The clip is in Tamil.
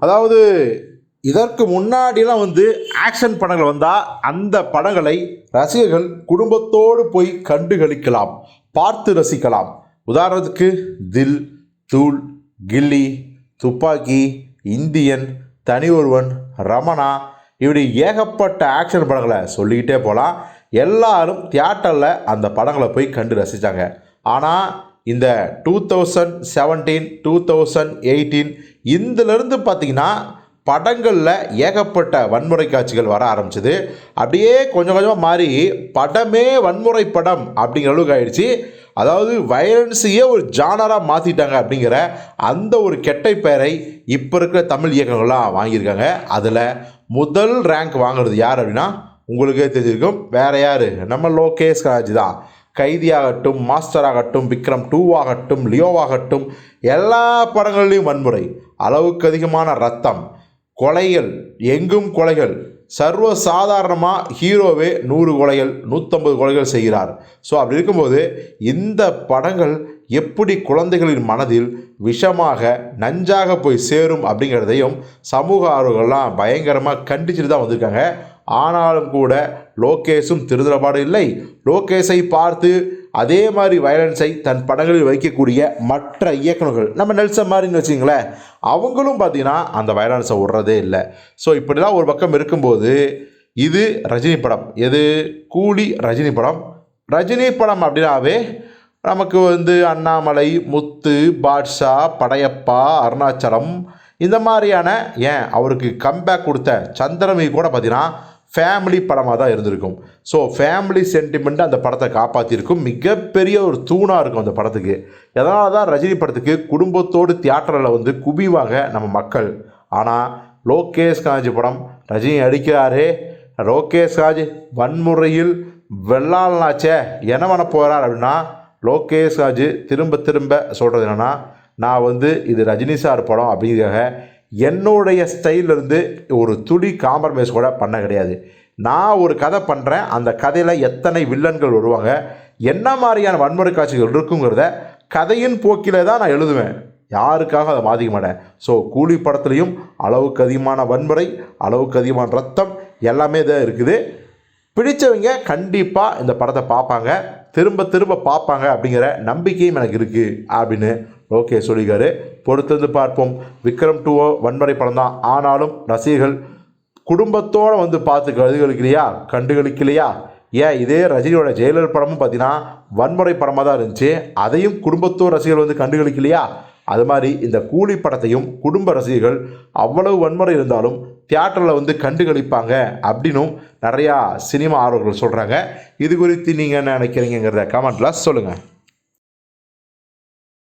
அதாவது இதற்கு முன்னாடிலாம் வந்து ஆக்ஷன் படங்கள் வந்தால் அந்த படங்களை ரசிகர்கள் குடும்பத்தோடு போய் கண்டுகளிக்கலாம் பார்த்து ரசிக்கலாம். உதாரணத்துக்கு தில் தூள் கில்லி துப்பாக்கி இந்தியன் தனி ஒருவன் ரமணா இப்படி ஏகப்பட்ட ஆக்ஷன் படங்களை சொல்லிக்கிட்டே போகலாம் எல்லாரும் தியேட்டரில் அந்த படங்களை போய் கண்டு ரசித்தாங்க ஆனால் இந்த two thousand seventeen two thousand eighteen இதிலிருந்து பார்த்தீங்கன்னா படங்களில் ஏகப்பட்ட வன்முறை காட்சிகள் வர ஆரம்பிச்சது. அப்படியே கொஞ்சம் கொஞ்சமாக மாறி படமே வன்முறை படம் அப்படிங்கிற அளவுக்கு ஆயிடுச்சு. அதாவது வயலன்ஸையே ஒரு ஜானராக மாற்றிட்டாங்க அப்படிங்கிற அந்த ஒரு கெட்டை பெயரை இப்போ இருக்கிற தமிழ் இயக்கங்கள்லாம் வாங்கியிருக்காங்க. அதில் முதல் ரேங்க் வாங்குறது யார் அப்படின்னா உங்களுக்கே தெரிஞ்சிருக்கும். வேறு யார்? நம்ம லோகேஷ் கராஜ் தான். கைதியாகட்டும் மாஸ்டர் ஆகட்டும் விக்ரம் டூ ஆகட்டும் லியோவாகட்டும் எல்லா படங்களிலையும் வன்முறை அளவுக்கு அதிகமான ரத்தம் கொலைகள் எங்கும் கொலைகள். சர்வ சாதாரணமாக ஹீரோவே நூறு கொலைகள் நூற்றம்பது கொலைகள் செய்கிறார். ஸோ அப்படி இருக்கும்போது இந்த படங்கள் எப்படி குழந்தைகளின் மனதில் விஷமாக நஞ்சாக போய் சேரும் அப்படிங்கிறதையும் சமூக ஆர்வங்கள்லாம் பயங்கரமாக கண்டிச்சுட்டு தான் வந்திருக்காங்க. ஆனாலும் கூட லோகேஷும் திருதலபாடு இல்லை. லோகேஷை பார்த்து அதே மாதிரி வயலன்ஸை தன் படங்களில் வைக்கக்கூடிய மற்ற இயக்குநர்கள் நம்ம நெல்சன் மாதிரின்னு வச்சிங்களேன் அவங்களும் பார்த்தீங்கன்னா அந்த வயலன்ஸை விடுறதே இல்லை. ஸோ இப்படிலாம் ஒரு பக்கம் இருக்கும்போது இது ரஜினி படம். எது? கூலி ரஜினி படம். ரஜினி படம் அப்படின்னாவே நமக்கு வந்து அண்ணாமலை முத்து பாட்ஷா படையப்பா அருணாச்சலம் இந்த மாதிரியான ஏன் அவருக்கு கம்பேக் கொடுத்த சந்திரமி கூட பார்த்தீங்கன்னா ஃபேமிலி படமாக தான் இருந்திருக்கும். ஸோ ஃபேமிலி சென்டிமெண்ட் அந்த படத்தை காப்பாற்றிருக்கும் மிகப்பெரிய ஒரு தூணாக இருக்கும் அந்த படத்துக்கு. எதனால தான் ரஜினி படத்துக்கு குடும்பத்தோடு தியேட்டரில் வந்து குவிவாங்க நம்ம மக்கள்? ஆனால் லோகேஷ் காஞ்சி படம் ரஜினி அடிக்கிறாரே லோகேஷ் காஞ்சி வன்முறையில் வெள்ளாளனாச்சே என்ன பண்ண போகிறார் அப்படின்னா லோகேஷ் ராஜ் திரும்ப திரும்ப சொல்கிறது என்னென்னா நான் வந்து இது ரஜினி சார் படம் அப்படிங்கிறதுக்காக என்னுடைய ஸ்டைலிருந்து இருந்து ஒரு துளி காம்ப்ரமைஸ் கூட பண்ண கிடையாது. நான் ஒரு கதை பண்ணுறேன் அந்த கதையில் எத்தனை வில்லன்கள் வருவாங்க என்ன மாதிரியான வன்முறை காட்சிகள் இருக்குங்கிறத கதையின் போக்கில் தான் நான் எழுதுவேன். யாருக்காக அதை மாற்றிக்க மாட்டேன். ஸோ கூலி படத்துலையும் அளவுக்கு அதிகமான வன்முறை அளவுக்கு அதிகமான ரத்தம் எல்லாமே தான் இருக்குது. பிடிச்சவங்க கண்டிப்பாக இந்த படத்தை பார்ப்பாங்க. திரும்ப திரும்ப பார்ப்பாங்க அப்படிங்கிற நம்பிக்கையும் எனக்கு இருக்குது அப்படின்னு ஓகே சொல்லிக்காரு பொறுத்திருந்து பார்ப்போம். விக்ரம் டூவோ வன்முறை படம் தான். ஆனாலும் ரசிகர்கள் குடும்பத்தோடு வந்து பார்த்து கருதுகளிக்கலையா கண்டுகளிக்கலையா? ஏன்? இதே ரஜினியோட ஜெயலலிதா படமும் பார்த்தீங்கன்னா வன்முறை படமாக தான் இருந்துச்சு. அதையும் குடும்பத்தோர் ரசிகர்கள் வந்து கண்டுகளிக்கலையா? அது மாதிரி இந்த கூலி படத்தையும் குடும்ப ரசிகர்கள் அவ்வளவு வன்முறை இருந்தாலும் தியேட்டரில் வந்து கண்டுகளிப்பாங்க அப்படின்னும் நிறையா சினிமா ஆர்வர்கள் சொல்கிறாங்க இது குறித்து நீங்கள் என்ன நினைக்கிறீங்கிறத கமெண்ட்டில் சொல்லுங்கள்